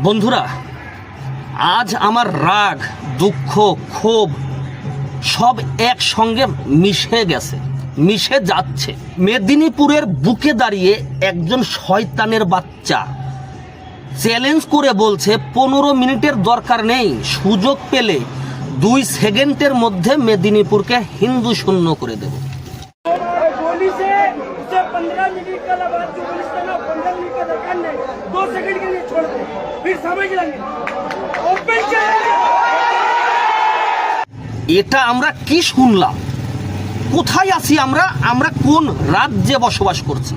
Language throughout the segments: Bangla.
বন্ধুরা, আজ আমার রাগ, দুঃখ, ক্ষোভ সব একসঙ্গে মিশে গেছে, মিশে যাচ্ছে। মেদিনীপুরের বুকে দাঁড়িয়ে একজন শয়তানের বাচ্চা চ্যালেঞ্জ করে বলছে, পনেরো মিনিটের দরকার নেই, সুযোগ পেলে দুই সেকেন্ডের মধ্যে মেদিনীপুরকে হিন্দু শূন্য করে দেব। गोली से उसे पंद्रह मिनट का लगा जो पुलिस करना पंद्रह मिनट का दरकार नहीं दो सेकंड के लिए छोड़ दे फिर समझ लेंगे ओपन चलेंगे এটা আমরা কি শুনলাম কোথায় আছি আমরা আমরা কোন রাজ্যে বসবাস করছি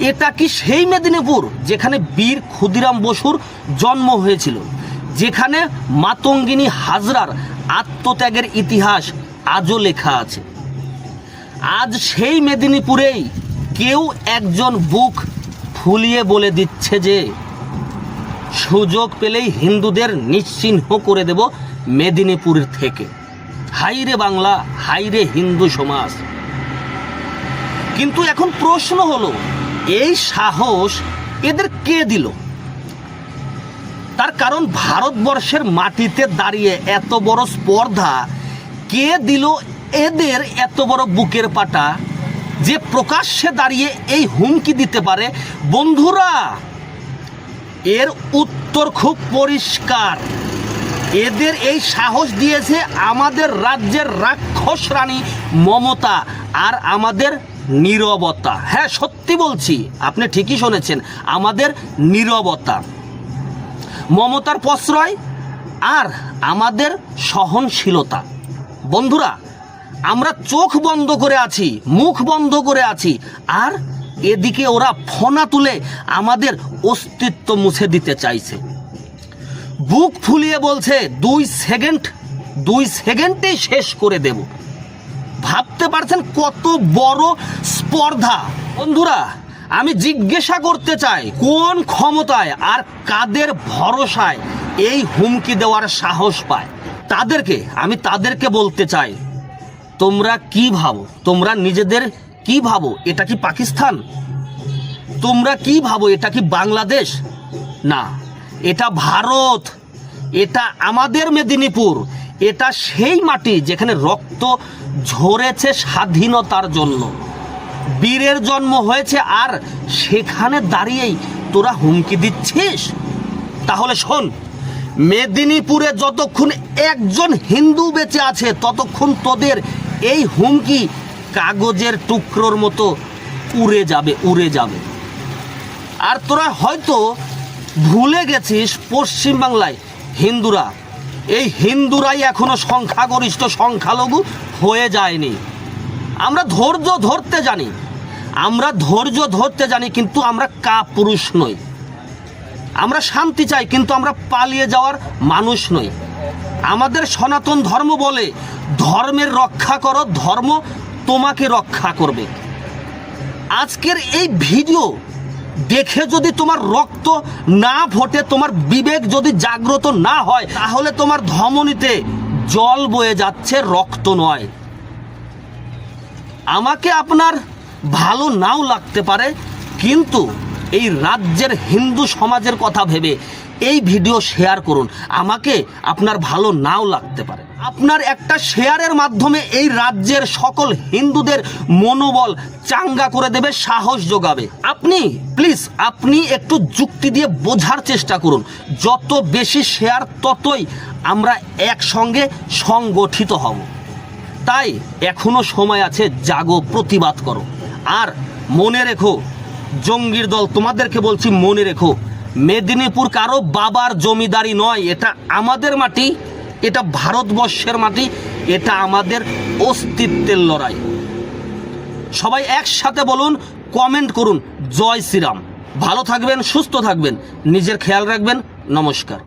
এটা কি সেই মেদিনীপুর যেখানে বীর ক্ষুদিরাম বসুর জন্ম হয়েছিল যেখানে মাতঙ্গিনী হাজরার আত্মত্যাগের ইতিহাস আজও লেখা আছে আজ সেই মেদিনীপুরেই কেউ একজন বুক ফুলিয়ে বলে দিচ্ছে যে, সুযোগ পেলেই হিন্দুদের নিশ্চিহ্ন করে দেব মেদিনীপুর থেকে। হাইরে বাংলা, হাইরে হিন্দু সমাজ। কিন্তু এখন প্রশ্ন হলো, এই সাহস এদের কে দিল? তার কারণ ভারতবর্ষের মাটিতে দাঁড়িয়ে এত বড় স্পর্ধা, কে দিল এদের এত বড় বুকের পাটা? যে প্রকাশ্যে দাঁড়িয়ে এই হুমকি দিতে পারে, বন্ধুরা, এর উত্তর খুব পরিষ্কার। এদের এই সাহস দিয়েছে আমাদের রাজ্যের রাক্ষস রানী মমতা আর আমাদের নীরবতা। হ্যাঁ সত্যি বলছি, আপনি ঠিকই শুনেছেন, আমাদের নীরবতা। মমতার প্রশ্রয় আর আমাদের সহনশীলতা। বন্ধুরা আমরা চোখ বন্ধ করে আছি, মুখ বন্ধ করে আছি, আর এদিকে ওরা ফোনা তুলে আমাদের অস্তিত্ব মুছে দিতে চাইছে। বুক ফুলিয়ে বলছে, দুই সেকেন্ড, দুই সেকেন্ডেই শেষ করে দেব। ভাবতে পারছেন কত বড় স্পর্ধা? বন্ধুরা, আমি জিজ্ঞাসা করতে চাই, কোন ক্ষমতায় আর কাদের ভরসায় এই হুমকি দেওয়ার সাহস পায়? তাদেরকে, আমি তাদেরকে বলতে চাই। তোমরা কি ভাবো? তোমরা নিজেদের কি ভাবো? এটা কি পাকিস্তান? তোমরা কি ভাবো? এটা কি বাংলাদেশ? না, এটা ভারত। এটা আমাদের মেদিনীপুর। এটা সেই মাটি যেখানে রক্ত ঝরেছে স্বাধীনতার জন্য। বীরের জন্ম হয়েছে আর সেখানে দাঁড়িয়েই তোরা হুমকি দিচ্ছিস? তাহলে শোন, মেদিনীপুরে যতক্ষণ একজন হিন্দু বেঁচে আছে, ততক্ষণ তোদের এই হুমকি কাগজের টুকরোর মতো উড়ে যাবে উড়ে যাবে। আর তোরা হয়তো ভুলে গেছিস পশ্চিমবাংলায় হিন্দুরা। এই হিন্দুরাই এখনও সংখ্যাগরিষ্ঠ, সংখ্যালঘু হয়ে যায়নি। আমরা ধৈর্য ধরতে জানি। আমরা ধৈর্য ধরতে জানি, কিন্তু আমরা কা পুরুষ নই। আমরা শান্তি চাই, কিন্তু আমরা পালিয়ে যাওয়ার মানুষ নই। আমাদের সনাতন ধর্ম বলে, ধর্মের রক্ষা করো, ধর্ম তোমাকে রক্ষা করবে। আজকের এই ভিডিও দেখে যদি তোমার রক্ত না ফোটে, তোমার বিবেক যদি জাগ্রত না হয়, তাহলে তোমার ধমনীতে জল বয়ে যাচ্ছে, রক্ত নয়। আমাকে আপনার ভালো নাও লাগতে পারে, কিন্তু এই রাজ্যের হিন্দু সমাজের কথা ভেবে এই ভিডিও শেয়ার করুন। আমাকে আপনার ভালো নাও লাগতে পারে। আপনার একটা শেয়ারের মাধ্যমে এই রাজ্যের সকল হিন্দুদের মনোবল চাঙ্গা করে দেবে, সাহস যোগাবে। আপনি প্লিজ আপনি একটু যুক্তি দিয়ে বোঝার চেষ্টা করুন। যত বেশি শেয়ার ততই আমরা একসঙ্গে সংগঠিত হব। তাই এখনও সময় আছে, জাগো, প্রতিবাদ করো। আর মনে রেখো, জঙ্গির দল, তোমাদেরকে বলছি মনে রেখো মেদিনীপুর কারও বাবার জমিদারি নয়, এটা আমাদের মাটি, এটা ভারতবর্ষের মাটি, এটা আমাদের অস্তিত্বের লড়াই। সবাই একসাথে বলুন কমেন্ট করুন। জয় শ্রীরাম। ভালো থাকবেন, সুস্থ থাকবেন। নিজের খেয়াল রাখবেন। নমস্কার।